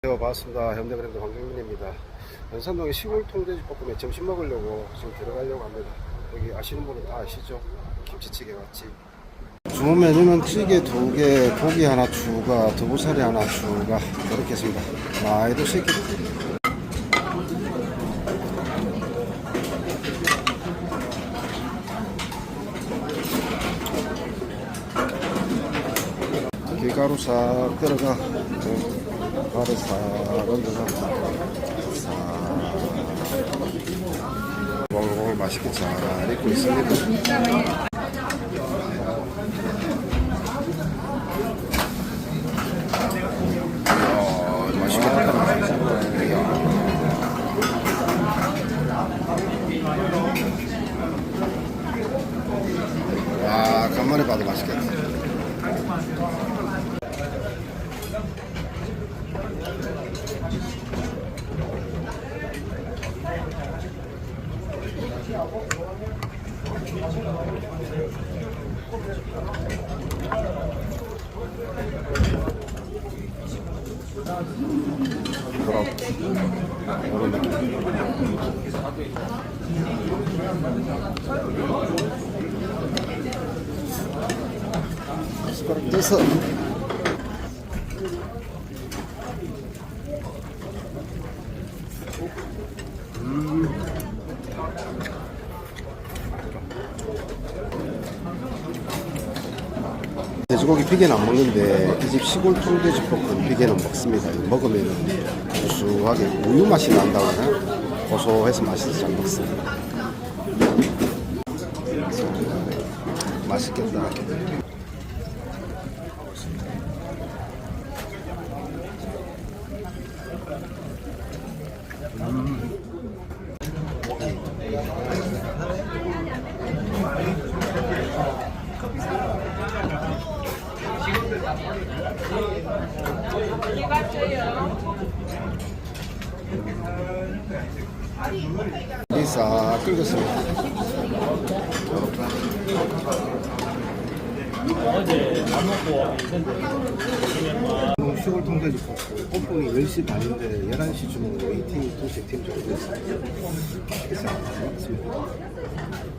반갑습니다. 현대그랜드 황경민입니다. 연산동에 시골 통돼지 볶음에 점심 먹으려고 지금 들어가려고 합니다. 여기 아시는 분은 다 아시죠? 김치찌개 맛집. 주문 메뉴는 찌개 두 개, 고기 하나 추가, 두부살이 하나 추가 그렇게 했습니다. 많이도 시키 밀가루 싹 들어가 어, 밥에 싹 얹어서 싹 보글보글 맛있게 잘 익고 있습니다 와 간만에 봐도 맛있겠다 떼서 돼지고기 비계는 안 먹는데 이 집 시골 통돼지 볶음 비계는 먹습니다. 이거 먹으면 구수하게 우유 맛이 난다고 하나? 고소해서 맛있어서 잘 먹습니다. 맛있겠다. 이싹 끓였습니다. 시골 통돼지 볶음 오픈이 10시 반인데 11시쯤으로 웨이팅 도식 팀 정도 됐어요. 그래서 먹습니다.